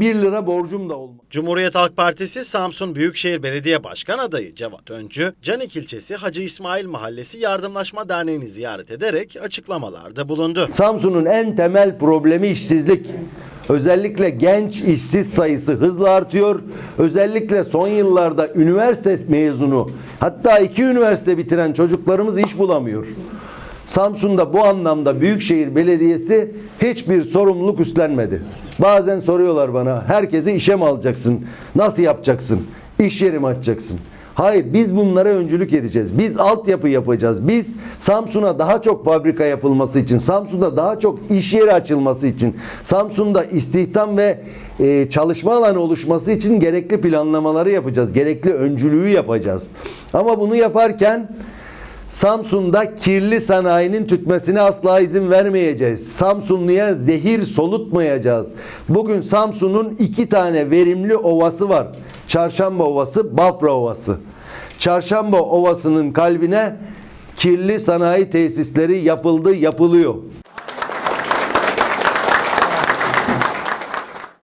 1 lira borcum da olmaz. Cumhuriyet Halk Partisi Samsun Büyükşehir Belediye Başkan adayı Cevat Öncü, Canik ilçesi Hacı İsmail Mahallesi Yardımlaşma Derneği'ni ziyaret ederek açıklamalarda bulundu. Samsun'un en temel problemi işsizlik. Özellikle genç işsiz sayısı hızla artıyor. Özellikle son yıllarda üniversite mezunu hatta iki üniversite bitiren çocuklarımız iş bulamıyor. Samsun'da bu anlamda Büyükşehir Belediyesi hiçbir sorumluluk üstlenmedi. Bazen soruyorlar bana herkesi işe mi alacaksın? Nasıl yapacaksın? İş yeri mi açacaksın? Hayır biz bunlara öncülük edeceğiz. Biz altyapı yapacağız. Biz Samsun'a daha çok fabrika yapılması için, Samsun'da daha çok iş yeri açılması için, Samsun'da istihdam ve e, çalışma alanı oluşması için gerekli planlamaları yapacağız. Gerekli öncülüğü yapacağız. Ama bunu yaparken Samsun'da kirli sanayinin tütmesine asla izin vermeyeceğiz. Samsunluya zehir solutmayacağız. Bugün Samsun'un iki tane verimli ovası var. Çarşamba Ovası, Bafra Ovası. Çarşamba Ovası'nın kalbine kirli sanayi tesisleri yapıldı, yapılıyor.